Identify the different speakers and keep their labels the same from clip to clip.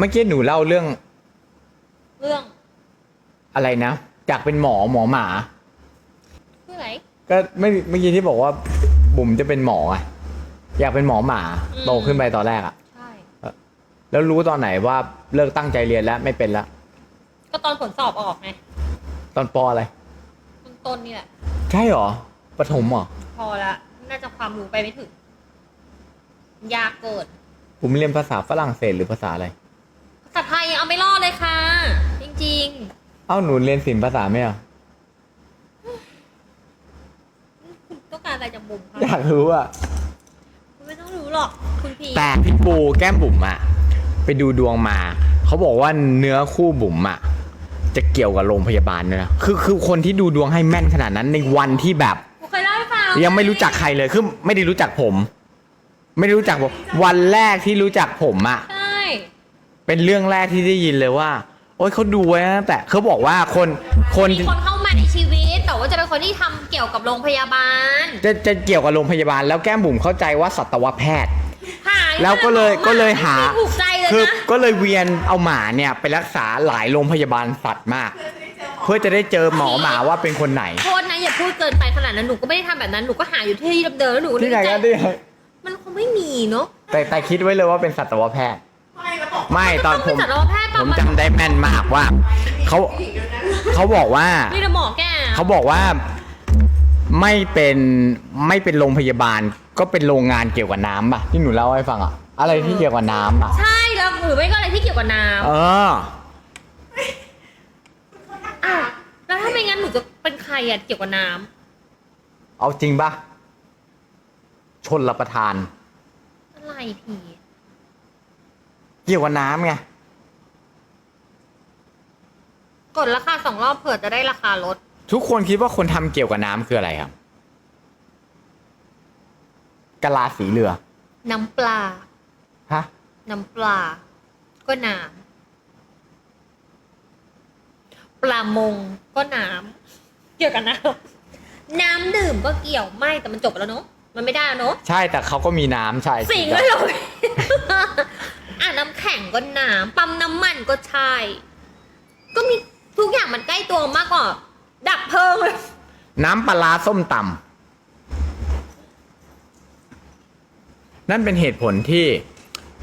Speaker 1: เมื่อกี้หนูเล่าเรื่อง
Speaker 2: เรื่อง
Speaker 1: อะไรนะอยากเป็นหมอหมอหมา
Speaker 2: เรื่องไหน
Speaker 1: ก็ไม่เมื่อกี้ที่บอกว่าบุ๋มจะเป็นหมออะอยากเป็นหมอหมา
Speaker 2: อืม
Speaker 1: โตขึ้นไปตอนแรกอะ
Speaker 2: ใช่
Speaker 1: แล้วรู้ตอนไหนว่าเลิกตั้งใจเรียนแล้วไม่เป็นแล้ว
Speaker 2: ก็ตอนผลสอบออกไง
Speaker 1: ตอนปออะไร
Speaker 2: ต้นต้นๆนี่แหละ
Speaker 1: ใช่เหรอปฐมเหรอ
Speaker 2: พอละ น่าจะความรู้ไปไม่ถึง ยากเกิด
Speaker 1: บุ๋มเรียนภาษาฝรั่งเศสหรือภาษาอะไร
Speaker 2: ภาษาไทยยังเอาไม่รอดเลยค่ะ จริง
Speaker 1: เอ้าหนูเรียนศิลป์ภาษาไหมอะ
Speaker 2: ๆคุณต้องการอะไรจากบุ๋มคะ
Speaker 1: อยากรู้อะ
Speaker 2: คุณไม่ต้องรู้หรอกคุณพี
Speaker 1: แต่พี่ปูแก้มบุ๋มอะไปดูดวงมา เขาบอกว่าเนื้อคู่บุ๋มอะจะเกี่ยวกับโรงพยาบาลด้วยนะคือคือคนที่ดูดวงให้แม่นขนาดนั้นในวันที่แบบ
Speaker 2: ผมเคยเล่าให้ฟัง
Speaker 1: ยังไม่รู้จักใครเลยคือไม่ได้รู้จักผม ไม่ได้รู้จักผมวันแรกที่รู้จักผมอะ
Speaker 2: ใช่
Speaker 1: เป็นเรื่องแรกที่ได้ยินเลยว่า โอ๊ยเขาดูไว้นะแต่เขาบอกว่าคนคน
Speaker 2: มีคนเข้ามาในชีวิต แต่ว่าจะเป็นคนที่ทำเกี่ยวกับโรงพยาบาล
Speaker 1: จะจะเกี่ยวกับโรงพยาบาล แล้วแก้มบุ๋มเข้าใจว่าสัตวแพทย์
Speaker 2: หา
Speaker 1: แล้วก็เลยก็เลยหา
Speaker 2: ไม่ถูกใจเลย
Speaker 1: คือ
Speaker 2: นะ
Speaker 1: ก็เลยเวียนเอาหมาเนี่ยไปรักษาหลายโรงพยาบาลสัตว์มาก เพื่อจะได้เจอหมอหมาว่าเป็นคนไหน
Speaker 2: โทษนะอย่าพูดเกินไปขนาดนั้นหนูก็ไม่ได้ทำแบบนั้นหนูก็หาอยู่ที่เดิมๆแล้วหนูก็
Speaker 1: ที่ไหน
Speaker 2: ใจ
Speaker 1: กันดิ
Speaker 2: มันคงไม่มีเนาะ
Speaker 1: แต่แต่คิดไว้เลยว่าเป็นสัตวแพทย์ ไม่ตอนผม
Speaker 2: สัตวแพทย์
Speaker 1: ผ
Speaker 2: ปะ
Speaker 1: มจำได้แม่นมากว่าเขาเขาบอกว่า
Speaker 2: นี่นะหมอแก
Speaker 1: เขาบอกว่าไม่เป็นไม่เป็นโรงพยาบาล ก็เป็นโรงงานเกี่ยวกับน้ำป่ะที่หนูเล่าให้ฟังอะอะไรที่เกี่ยวกับน้ำอะ
Speaker 2: ใช่แล้วหรือไม่ก็อะไรที่เกี่ยวกับน้
Speaker 1: เออำ
Speaker 2: อ้าวแล้วถ้าไม่งั้นหนูจะเป็นใครอะเกี่ยวกับน้
Speaker 1: เอาจริงป่ะชนรับประทานำ
Speaker 2: อะไรพี่
Speaker 1: เกี่ยวกับน้ำไง
Speaker 2: กดราคาสองรอบเผื่อจะได้ราคาลด
Speaker 1: ทุกคนคิดว่าคนทำเกี่ยวกับน้ำคืออะไรครับกะลาสีเรือ
Speaker 2: น้ำปลา
Speaker 1: ฮะ
Speaker 2: น้ำปลา ก็น้ำปลามงก็น้ำเกี่ยวกับน้ำน้ำดื่มก็เกี่ยวไม่แต่มันจบแล้วเนอะมันไม่ได้แล้วเนอะ
Speaker 1: ใช่แต่เขาก็มีน้ำใช่
Speaker 2: สิงเลย ข็งก็น้ำปั๊มน้ำมันก็ใช่ ก็มีทุกอย่างมันใกล้ตัวมากกว่าดับเพลิงเลย
Speaker 1: น้ำปลาร้าส้มตำนั่นเป็นเหตุผลที่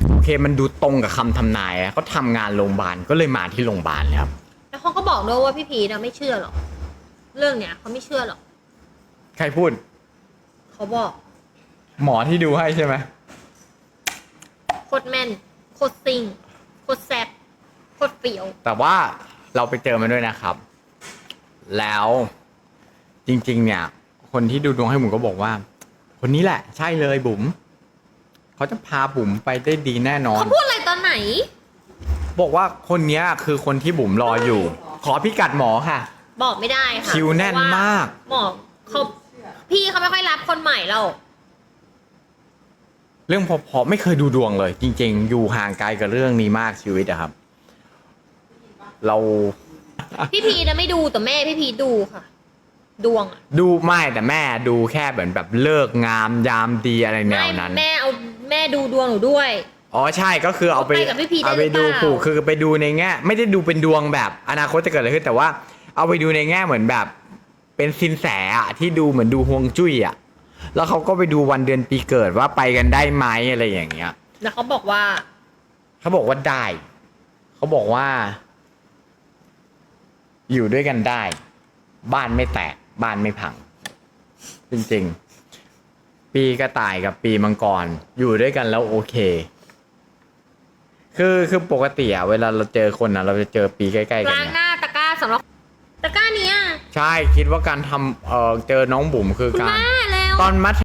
Speaker 1: โอเคมันดูตรงกับคำทำนายอะเขาทำงานโรงพยาบาลก็เลยมาที่โรงพยาบาลเลยครับ
Speaker 2: แล้วเขาก็บอกด้วยว่าพี่พีนะไม่เชื่อหรอก เรื่องเนี้ยเขาไม่เชื่อหรอก
Speaker 1: ใครพูด
Speaker 2: เขาบอก
Speaker 1: หมอที่ดูให้ใช่ไหม
Speaker 2: โคตรแม่น โคตรซิงโคตรแซ่บโคตรเฟี้ยว
Speaker 1: แต่ว่าเราไปเจอมันด้วยนะครับ แล้วจริง ๆ เนี่ย คนที่ดูดวงให้บุ๋มก็บอกว่า คนนี้แหละ ใช่เลยบุ๋มเขาจะพาบุ๋มไปได้ดีแน่นอน
Speaker 2: เขาพูดอะไรตอนไหน
Speaker 1: บอกว่าคนเนี้ยคือคนที่บุ๋มรออยู่ ขอพิกัดหมอค่ะ
Speaker 2: บอกไม่ได้ค่ะ
Speaker 1: คิวแน่นมาก
Speaker 2: เพระว่หมอเขาพี่เขาไม่ค่อยรับคนใหม่เรา
Speaker 1: เรื่องพอๆไม่เคยดูดวงเลย จริง ๆ อยู่ห่างไกลกับเรื่องนี้มากชีวิตอะครับ เรา
Speaker 2: พี่พีนะไม่ดูแต่แม่พี่พีดูค่ะ ดวงอะ
Speaker 1: ดูไม่แต่แม่ดูแค่เหมือนแบบเลิกงามยามดีอะไรแนว
Speaker 2: ไม่
Speaker 1: นั้น
Speaker 2: แม่เอาแม่ดูดวงหนูด้วย
Speaker 1: อ๋อใช่ก็คือเอาไป
Speaker 2: ไปกับพี่พีได้
Speaker 1: เอาไปดู
Speaker 2: หรือเปล่า
Speaker 1: ผูกคือไปดูในแง่ไม่ได้ดูเป็นดวงแบบอนาคตจะเกิดอะไรขึ้นแต่ว่า เอาไปดูในแง่เหมือนแบบ เป็นสินแสอะที่ดูเหมือนดูฮวงจุ้ยอะ แล้วเขาก็ไปดูวันเดือนปีเกิดว่าไปกันได้ไหมอะไรอย่างเงี้ย
Speaker 2: แล้วเขาบอกว่า
Speaker 1: เขาบอกว่าได้ เขาบอกว่า อยู่ด้วยกันได้ บ้านไม่แตก บ้านไม่พัง จริงๆ ปีกระต่ายกับปีมังกร อยู่ด้วยกันแล้วโอเค คือคือปกติอะเวลาเราเจอคนอะเราจะเจอปีใกล้ๆกัน
Speaker 2: ล้าง
Speaker 1: เนี่ย
Speaker 2: หน้าตะกร้าสำหรับตะกร้าเนี้ย
Speaker 1: ใช่คิดว่าการทำเออเจอน้องบุ๋มคือ
Speaker 2: คุณ
Speaker 1: การ
Speaker 2: แม่แล้ว
Speaker 1: ตอนมัธ